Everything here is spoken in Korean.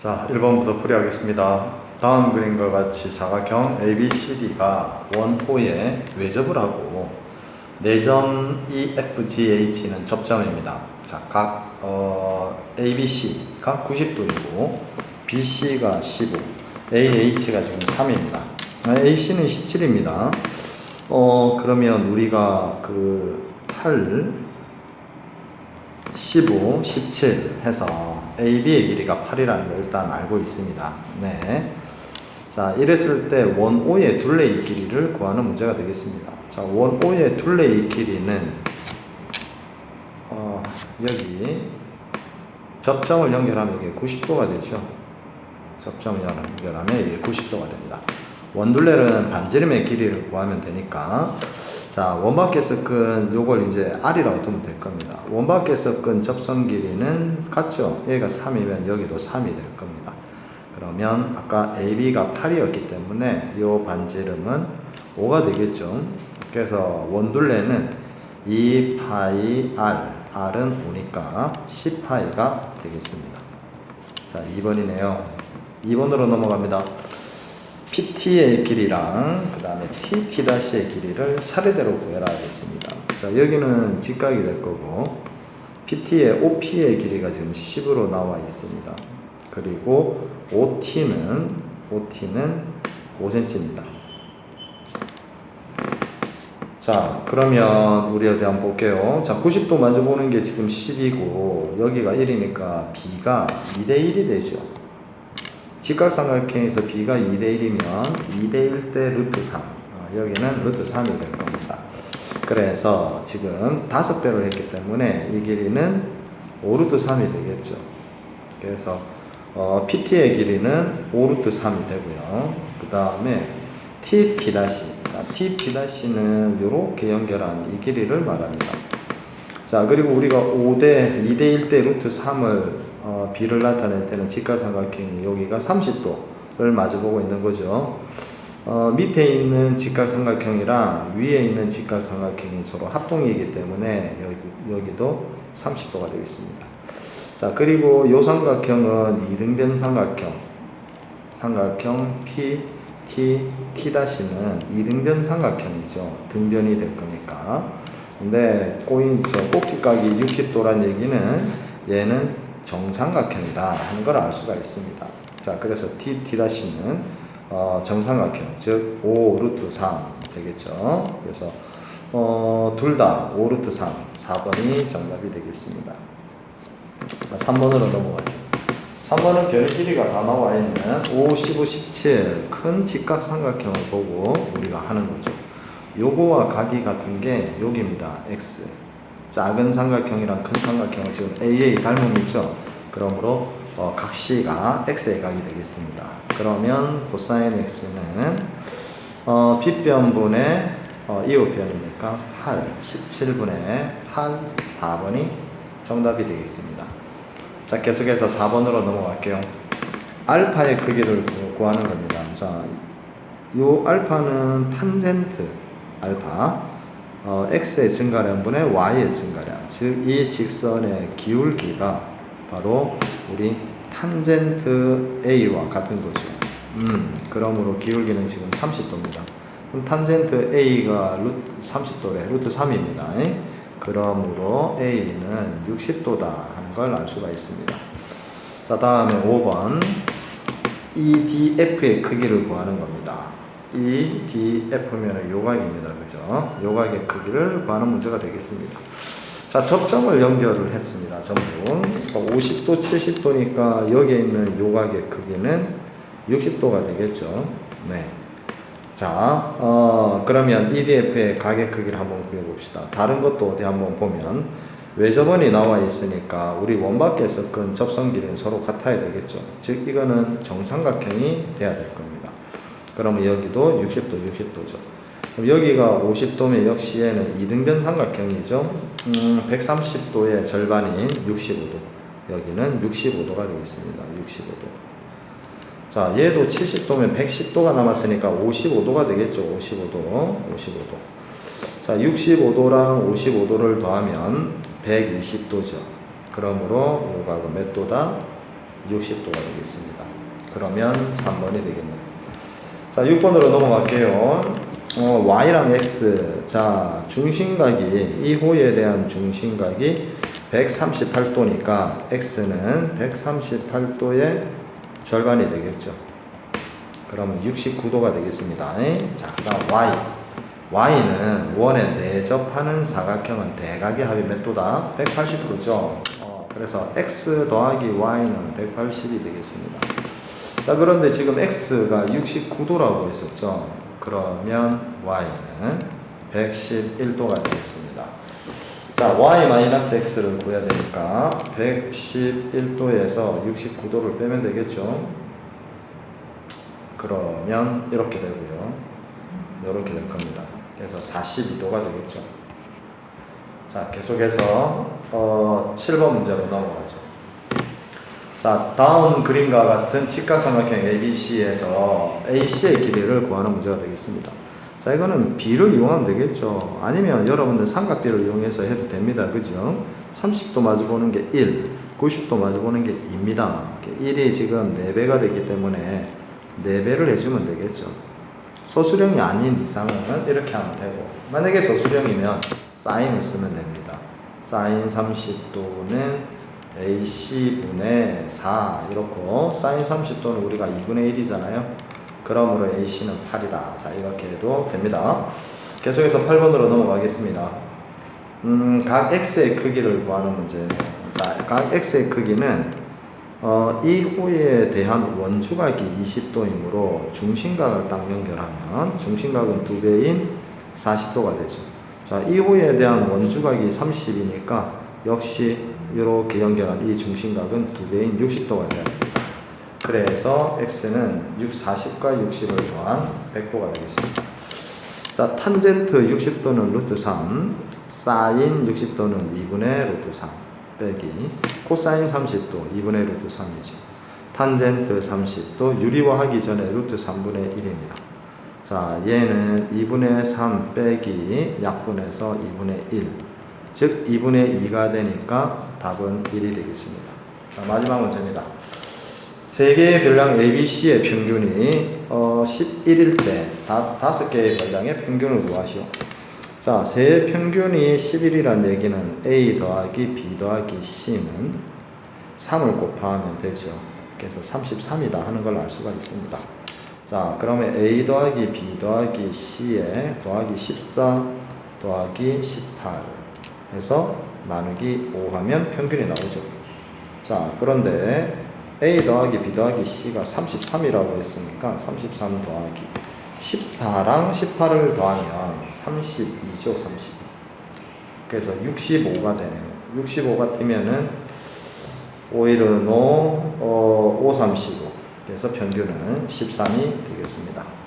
자, 1번부터 풀이하겠습니다. 다음 그림과 같이 사각형 ABCD가 원호에 외접을 하고 4점 EFGH는 접점입니다. 자, 각 어, ABC가 90도이고 BC가 15, AH가 지금 3입니다. AC는 17입니다. 어, 그러면 우리가 그 8, 15, 17 해서 AB의 길이가 8이라는 걸 일단 알고 있습니다. 네. 자, 이랬을 때 원O의 둘레의 길이를 구하는 문제가 되겠습니다. 자, 원O의 둘레의 길이는 어, 여기 접점을 연결하면 이게 90도가 되죠. 접점을 연결하면 이게 90도가 됩니다. 원둘레는 반지름의 길이를 구하면 되니까 자 원밖에서 끈 요걸 이제 R이라고 두면 될 겁니다. 원밖에서 끈 접선 길이는 같죠? 여기가 3이면 여기도 3이 될 겁니다. 그러면 아까 AB가 8이었기 때문에 요 반지름은 5가 되겠죠. 그래서 원둘레는 2파이 R, R은 5니까 10파이가 되겠습니다. 자 2번이네요. 2번으로 넘어갑니다. PT의 길이랑 그 다음에 TT'의 길이를 차례대로 구해놔야겠습니다. 자 여기는 직각이 될 거고 PT의 OP의 길이가 지금 10으로 나와 있습니다. 그리고 OT는 OT는 5cm입니다. 자 그러면 우리 어디 한번 볼게요. 자 90도 마주 보는 게 지금 10이고 여기가 1이니까 B가 2대 1이 되죠. 직각삼각형에서 b가 2대 1이면 2대 1 대 루트 3 어, 여기는 루트 3이 될 겁니다. 그래서 지금 다섯 배를 했기 때문에 이 길이는 5루트 3이 되겠죠. 그래서 어, PT의 길이는 5루트 3이 되고요. 그 다음에 다시 자, 다시는 이렇게 연결한 이 길이를 말합니다. 자 그리고 우리가 5대 2대 1대 루트 3을 어, B를 나타낼 때는 직각삼각형이 여기가 30도를 마주보고 있는 거죠. 어, 밑에 있는 직각삼각형이랑 위에 있는 직각삼각형이 서로 합동이기 때문에 여기, 여기도 30도가 되겠습니다. 자 그리고 이 삼각형은 이등변 삼각형 삼각형 P, T, T-는 이등변 삼각형이죠. 등변이 될 거니까. 근데 꼬인 저 꼭지각이 60도란 얘기는 얘는 정삼각형이다 하는 걸 알 수가 있습니다. 자, 그래서 T, T-는 어, 정삼각형, 즉 5 루트 3 되겠죠. 그래서 어, 둘다 5 루트 3, 4번이 정답이 되겠습니다. 자, 3번으로 넘어가죠. 3번은 별의 길이가 다 나와 있는 5, 15, 17 큰 직각삼각형을 보고 우리가 하는 거죠. 요거와 각이 같은 게 여기입니다. X. 작은 삼각형이랑 큰 삼각형은 지금 AA 닮음 있죠? 그러므로 어, 각시가 X의 각이 되겠습니다. 그러면 코사인 X는 어, 빗변분의 어, 이웃변이니까 8, 17분의 8, 4번이 정답이 되겠습니다. 자, 계속해서 4번으로 넘어갈게요. 알파의 크기를 구- 구하는 겁니다. 자, 요 알파는 탄젠트 알파, 어, x의 증가량분의 y의 증가량, 즉 이 직선의 기울기가 바로 우리 탄젠트 a와 같은 거죠. 음, 그러므로 기울기는 지금 30도입니다. 그럼 탄젠트 a가 루트 30도래, 루트 3입니다. 그러므로 a는 60도다 하는 걸 알 수가 있습니다. 자, 다음에 5번. EDF의 크기를 구하는 겁니다. EDF면 요각입니다. 그죠? 요각의 크기를 구하는 문제가 되겠습니다. 자, 접점을 연결을 했습니다. 전부. 50도, 70도니까 여기에 있는 요각의 크기는 60도가 되겠죠. 네. 자, 어, 그러면 EDF의 가격 크기를 한번 구해봅시다. 다른 것도 어디 한번 보면 외접원이 나와 있으니까 우리 원밖에서 끈 접선 길이는 서로 같아야 되겠죠. 즉 이거는 정삼각형이 돼야 될 겁니다. 그러면 여기도 60도, 60도죠. 그럼 여기가 50도면 역시 얘는 이등변 삼각형이죠. 음, 130도의 절반인 65도. 여기는 65도가 되겠습니다. 65도. 자, 얘도 70도면 110도가 남았으니까 55도가 되겠죠. 55도, 55도. 자, 65도랑 55도를 더하면 120도죠. 그러므로 요각은 몇 도다? 60도가 되겠습니다. 그러면 3번이 되겠네요. 자, 6번으로 넘어갈게요. 어, y랑 x. 자, 중심각이, 이 호에 대한 중심각이 138도니까 x는 138도의 절반이 되겠죠. 그러면 69도가 되겠습니다. 자, 그 다음 y. y는 원에 내접하는 사각형은 대각의 합이 몇 도다? 180도죠. 어, 그래서 x 더하기 y는 180이 되겠습니다. 자, 그런데 지금 x가 69도라고 했었죠. 그러면 y는 111도가 되겠습니다. 자, y-x를 구해야 되니까 111도에서 69도를 빼면 되겠죠. 그러면 이렇게 되고요. 이렇게 될 겁니다. 그래서 42도가 되겠죠. 자, 계속해서 어, 7번 문제로 넘어가죠. 자, 다음 그림과 같은 직각삼각형 ABC에서 AC의 길이를 구하는 문제가 되겠습니다. 자, 이거는 B를 이용하면 되겠죠. 아니면 여러분들 삼각비를 이용해서 해도 됩니다. 그죠? 30도 마주보는 게 1, 90도 마주보는 게 2입니다. 1이 지금 4배가 되기 때문에 4배를 해주면 되겠죠. 소수령이 아닌 이상은 이렇게 하면 되고, 만약에 소수령이면 사인을 쓰면 됩니다. 사인 30도는 AC분의 4 이렇고 사인 30도는 우리가 2분의 1이잖아요. 그러므로 AC는 8이다. 자 이렇게 해도 됩니다. 계속해서 8번으로 넘어가겠습니다. 음, 각 X의 크기를 구하는 문제예요. 자, 각 X의 크기는 어, 이 호에 대한 원주각이 20도이므로 중심각을 딱 연결하면 중심각은 2배인 40도가 되죠. 자, 이 호에 대한 원주각이 30이니까 역시 이렇게 연결한 이 중심각은 2배인 60도가 돼야 됩니다. 그래서 x는 6, 40과 60을 더한 100도가 되겠습니다. 자, 탄젠트 60도는 루트 3, 사인 60도는 2분의 루트 3 빼기 코사인 30도 2분의 루트 3이죠. 탄젠트 30도 유리화하기 전에 루트 3분의 1입니다. 자, 얘는 2분의 3 빼기 약분해서 2분의 1. 즉 2분의 2가 되니까 답은 1이 되겠습니다. 자, 마지막 문제입니다. 세 개의 별량 ABC의 평균이 어, 11일 때 다, 다섯 개의 별량의 평균을 구하시오. 자, 세 평균이 11이란 얘기는 A 더하기 B 더하기 C는 3을 곱하면 되죠. 그래서 33이다 하는 걸 알 수가 있습니다. 자, 그러면 A 더하기 B 더하기 C에 더하기 14 더하기 18 해서 나누기 5 하면 평균이 나오죠. 자, 그런데 A 더하기 B 더하기 C가 33이라고 했으니까 33 더하기 14랑 18을 더하면 32죠, 32. 그래서 65가 되네요. 65가 되면은 5일은 5, 어, 5, 3, 15. 그래서 평균은 13이 되겠습니다.